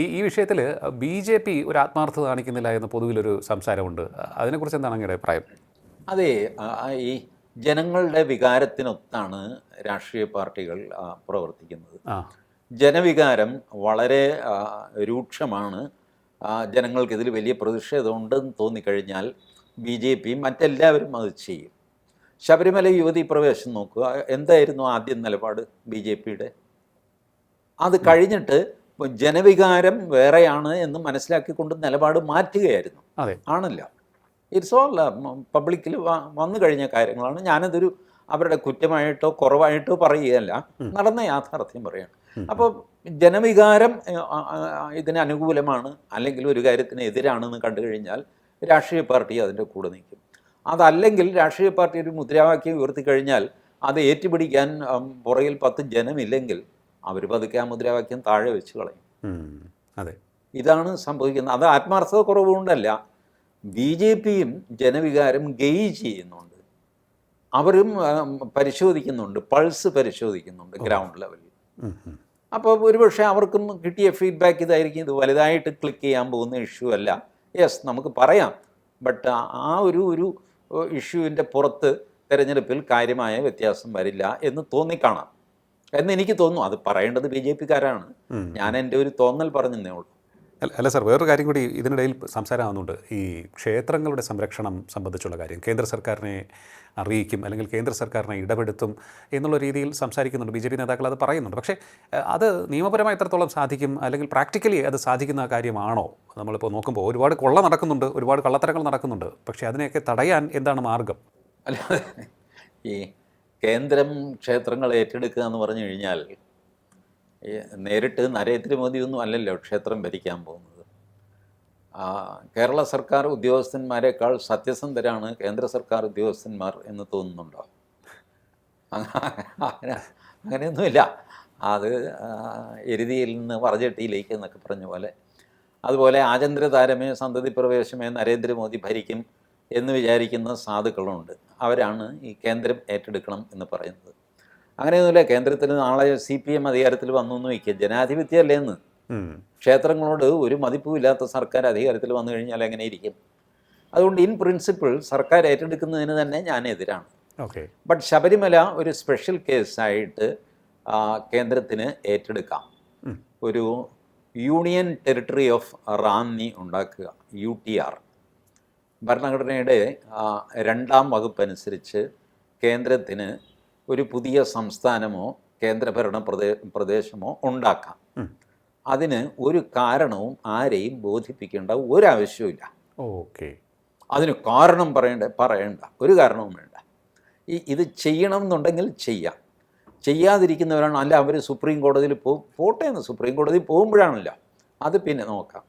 ഈ ഈ വിഷയത്തിൽ ബി ജെ പി ഒരു ആത്മാർത്ഥത കാണിക്കുന്നില്ല എന്ന പൊതുവിലൊരു സംസാരമുണ്ട്. അതിനെക്കുറിച്ച് എന്താണ് അങ്ങയുടെ അഭിപ്രായം? അതെ ഈ ജനങ്ങളുടെ വികാരത്തിനൊത്താണ് രാഷ്ട്രീയ പാർട്ടികൾ പ്രവർത്തിക്കുന്നത്. ജനവികാരം വളരെ രൂക്ഷമാണ്. ജനങ്ങൾക്കിതിൽ വലിയ പ്രതിഷേധമുണ്ടെന്ന് തോന്നിക്കഴിഞ്ഞാൽ ബി ജെ പി മറ്റെല്ലാവരും അത് ചെയ്യും. ശബരിമല യുവതി പ്രവേശം നോക്കുക. എന്തായിരുന്നു ആദ്യം നിലപാട് ബി ജെ പിയുടെ? അത് കഴിഞ്ഞിട്ട് ജനവികാരം വേറെയാണ് എന്ന് മനസ്സിലാക്കിക്കൊണ്ട് നിലപാട് മാറ്റുകയായിരുന്നു. അതെ. ആണല്ല. ഇറ്റ്സ് ഓൾ പബ്ലിക്കിൽ വന്നു കഴിഞ്ഞ കാര്യങ്ങളാണ്. ഞാനതൊരു അവരുടെ കുറ്റമായിട്ടോ കുറവായിട്ടോ പറയുകയല്ല. നടന്ന യാഥാർത്ഥ്യം പറയാണ്. അപ്പോൾ ജനവികാരം ഇതിന് അനുകൂലമാണ് അല്ലെങ്കിൽ ഒരു കാര്യത്തിന് എതിരാണെന്ന് കണ്ടു കഴിഞ്ഞാൽ രാഷ്ട്രീയ പാർട്ടി അതിന്റെ കൂടെ നിൽക്കും. അതല്ലെങ്കിൽ രാഷ്ട്രീയ പാർട്ടി ഒരു മുദ്രാവാക്യം ഉയർത്തി കഴിഞ്ഞാൽ അത് ഏറ്റുപിടിക്കാൻ പുറകിൽ പത്ത് ജനമില്ലെങ്കിൽ അവർ പതുക്കെ ആ മുദ്രാവാക്യം താഴെ വെച്ച് കളയും. അതെ. ഇതാണ് സംഭവിക്കുന്നത്. അത് ആത്മാർത്ഥത കുറവുകൊണ്ടല്ല. ബി ജെ പിയും ജനവികാരം ഗെയ്ജ് ചെയ്യുന്നുണ്ട്. അവരും പരിശോധിക്കുന്നുണ്ട്. പൾസ് പരിശോധിക്കുന്നുണ്ട് ഗ്രൗണ്ട് ലെവലിൽ. അപ്പോൾ ഒരുപക്ഷെ അവർക്കും കിട്ടിയ ഫീഡ്ബാക്ക് ഇതായിരിക്കും. ഇത് വലുതായിട്ട് ക്ലിക്ക് ചെയ്യാൻ പോകുന്ന ഇഷ്യൂ അല്ല. യെസ് നമുക്ക് പറയാം. ബട്ട് ആ ഒരു ഒരു ഇഷ്യൂവിന്റെ പുറത്ത് തിരഞ്ഞെടുപ്പിൽ കാര്യമായ വ്യത്യാസം വരില്ല എന്ന് തോന്നിക്കാണാം. എന്ന് എനിക്ക് തോന്നുന്നു. അത് പറയേണ്ടത് ബി ജെ പിക്കാരാണ്. ഞാൻ എന്റെ ഒരു തോന്നൽ പറഞ്ഞതേ ഉള്ളൂ. അല്ല അല്ല സാർ വേറൊരു കാര്യം കൂടി ഇതിനിടയിൽ സംസാരമാകുന്നുണ്ട് ഈ ക്ഷേത്രങ്ങളുടെ സംരക്ഷണം സംബന്ധിച്ചുള്ള കാര്യം. കേന്ദ്ര സർക്കാരിനെ അറിയിക്കും അല്ലെങ്കിൽ കേന്ദ്ര സർക്കാരിനെ ഇടപെടുത്തും എന്നുള്ള രീതിയിൽ സംസാരിക്കുന്നുണ്ട്. ബി ജെ പി നേതാക്കൾ അത് പറയുന്നുണ്ട്. പക്ഷേ അത് നിയമപരമായി എത്രത്തോളം സാധിക്കും അല്ലെങ്കിൽ പ്രാക്ടിക്കലി അത് സാധിക്കുന്ന കാര്യമാണോ? നമ്മളിപ്പോൾ നോക്കുമ്പോൾ ഒരുപാട് കൊള്ള നടക്കുന്നുണ്ട് ഒരുപാട് കള്ളത്തരങ്ങൾ നടക്കുന്നുണ്ട്. പക്ഷേ അതിനെയൊക്കെ തടയാൻ എന്താണ് മാർഗം? അല്ല ഈ കേന്ദ്രം ക്ഷേത്രങ്ങൾ ഏറ്റെടുക്കുക എന്ന് പറഞ്ഞു കഴിഞ്ഞാൽ നേരിട്ട് നരേന്ദ്രമോദിയൊന്നും അല്ലല്ലോ ക്ഷേത്രം ഭരിക്കാൻ പോകുന്നത്. കേരള സർക്കാർ ഉദ്യോഗസ്ഥന്മാരെക്കാൾ സത്യസന്ധരാണ് കേന്ദ്ര സർക്കാർ ഉദ്യോഗസ്ഥന്മാർ എന്ന് തോന്നുന്നുണ്ടോ? അങ്ങനെ അങ്ങനെയൊന്നുമില്ല. അത് എരുതിയിൽ നിന്ന് വറചട്ടിയിലേക്ക് എന്നൊക്കെ പറഞ്ഞ പോലെ. അതുപോലെ ആചന്ദ്ര താരമേ സന്തതി പ്രവേശമേ നരേന്ദ്രമോദി ഭരിക്കും എന്ന് വിചാരിക്കുന്ന സാധുക്കളുണ്ട്. അവരാണ് ഈ കേന്ദ്രം ഏറ്റെടുക്കണം എന്ന് പറയുന്നത്. അങ്ങനെയൊന്നുമില്ല കേന്ദ്രത്തിന് നാളെ സി പി എം അധികാരത്തിൽ വന്നു എന്ന് വയ്ക്കുക. ജനാധിപത്യമല്ലേ എന്ന്. ക്ഷേത്രങ്ങളോട് ഒരു മതിപ്പുമില്ലാത്ത സർക്കാർ അധികാരത്തിൽ വന്നു കഴിഞ്ഞാൽ എങ്ങനെ ഇരിക്കും? അതുകൊണ്ട് ഇൻ പ്രിൻസിപ്പിൾ സർക്കാർ ഏറ്റെടുക്കുന്നതിന് തന്നെ ഞാൻ എതിരാണ്. ഓക്കെ. ബട്ട് ശബരിമല ഒരു സ്പെഷ്യൽ കേസായിട്ട് കേന്ദ്രത്തിന് ഏറ്റെടുക്കാം. ഒരു യൂണിയൻ ടെറിട്ടറി ഓഫ് റാന്നി ഉണ്ടാക്കുക യു ടി ആർ. ഭരണഘടനയുടെ രണ്ടാം വകുപ്പ് അനുസരിച്ച് കേന്ദ്രത്തിന് ഒരു പുതിയ സംസ്ഥാനമോ കേന്ദ്രഭരണ പ്രദേ പ്രദേശമോ ഉണ്ടാക്കാം. അതിന് ഒരു കാരണവും ആരെയും ബോധിപ്പിക്കേണ്ട ഒരാവശ്യവുമില്ല. ഓക്കെ. അതിന് കാരണം പറയേണ്ട പറയണ്ട ഒരു കാരണവും വേണ്ട. ഈ ഇത് ചെയ്യണം എന്നുണ്ടെങ്കിൽ ചെയ്യാം. ചെയ്യാതിരിക്കുന്നവരാണ് അല്ല അവർ സുപ്രീം കോടതിയിൽ പോകും പോട്ടെ എന്ന് സുപ്രീം കോടതിയിൽ പോകുമ്പോഴാണല്ലോ. അത് പിന്നെ നോക്കാം.